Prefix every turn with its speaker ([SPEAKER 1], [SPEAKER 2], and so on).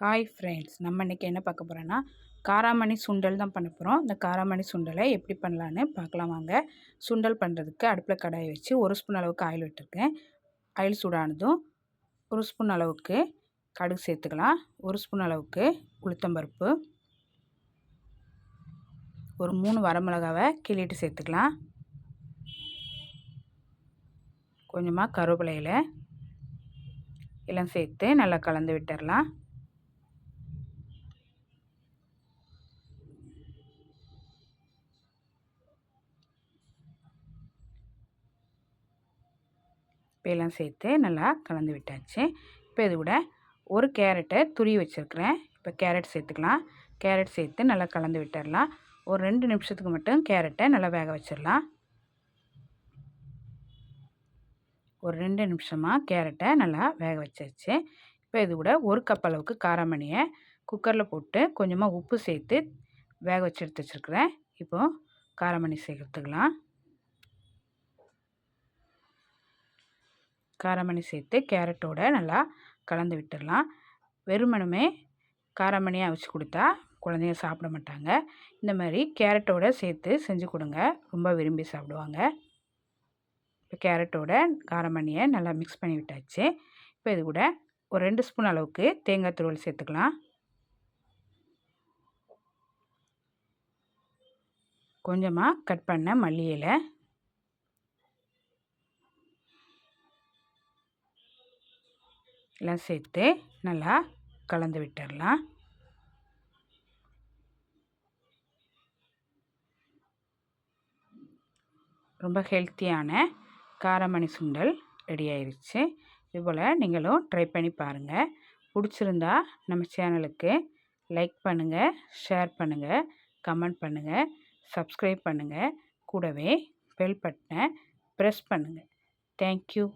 [SPEAKER 1] Hi friends நம்ம இன்றைக்கி என்ன பார்க்க போகிறோன்னா காராமணி சுண்டல் தான் பண்ண போகிறோம் இந்த காராமணி சுண்டலை எப்படி பண்ணலான்னு பார்க்கலாம் வாங்க. சுண்டல் பண்ணுறதுக்கு அடுப்பில் கடாயை வச்சு ஒரு ஸ்பூன் அளவுக்கு ஆயில் விட்டுருக்கேன். ஆயில் சூடானதும் ஒரு ஸ்பூன் அளவுக்கு கடுகு சேர்த்துக்கலாம். ஒரு ஸ்பூன் அளவுக்கு உளுத்தம்பருப்பு ஒரு மூணு வரமிளகாவை கிள்ளிட்டு சேர்த்துக்கலாம். கொஞ்சமாக கருவேப்பிலையில் எல்லாம் சேர்த்து நல்லா கலந்து விட்டுடலாம் இப்போலாம் சேர்த்து நல்லா கலந்து விட்டாச்சு. இப்போ இது கூட ஒரு கேரட்டை துருவி வச்சுருக்கிறேன். இப்போ கேரட் சேர்த்துக்கலாம். கேரட் சேர்த்து நல்லா கலந்து விட்டுடலாம். ஒரு ரெண்டு நிமிஷத்துக்கு மட்டும் கேரட்டை நல்லா வேக வச்சிடலாம். ஒரு ரெண்டு நிமிஷமாக கேரட்டை நல்லா வேக வச்சாச்சு. இப்போ இது கூட ஒரு கப் அளவுக்கு காராமணியை குக்கரில் போட்டு கொஞ்சமாக உப்பு சேர்த்து வேக வச்சு எடுத்து வச்சுருக்குறேன். இப்போது காராமணி சேர்த்துக்கலாம் காரமணி சேர்த்து கேரட்டோட நல்லா கலந்து விட்டுடலாம். வெறுமனுமே காரமணியாக வச்சு கொடுத்தா குழந்தைங்க சாப்பிட மாட்டாங்க. இந்த மாதிரி கேரட்டோட சேர்த்து செஞ்சு கொடுங்க. ரொம்ப விரும்பி சாப்பிடுவாங்க. இப்போ கேரட்டோட காரமணியை நல்லா மிக்ஸ் பண்ணி விட்டாச்சு. இப்போ இது கூட ஒரு ரெண்டு ஸ்பூன் அளவுக்கு தேங்காய் துருவல் சேர்த்துக்கலாம். கொஞ்சமாக கட் பண்ண மல்லி இலை. எல்லாம் சேர்த்து நல்லா கலந்து விட்டுடலாம். ரொம்ப ஹெல்த்தியான காரமணி சுண்டல் ரெடி ஆயிடுச்சு இதுபோல் நீங்களும் ட்ரை பண்ணி பாருங்கள் பிடிச்சிருந்தா நம்ம சேனலுக்கு லைக் பண்ணுங்கள் ஷேர் பண்ணுங்கள் கமெண்ட் பண்ணுங்கள் சப்ஸ்கிரைப் பண்ணுங்கள் கூடவே பெல் பட்டனை ப்ரெஸ் பண்ணுங்கள் தேங்க்யூ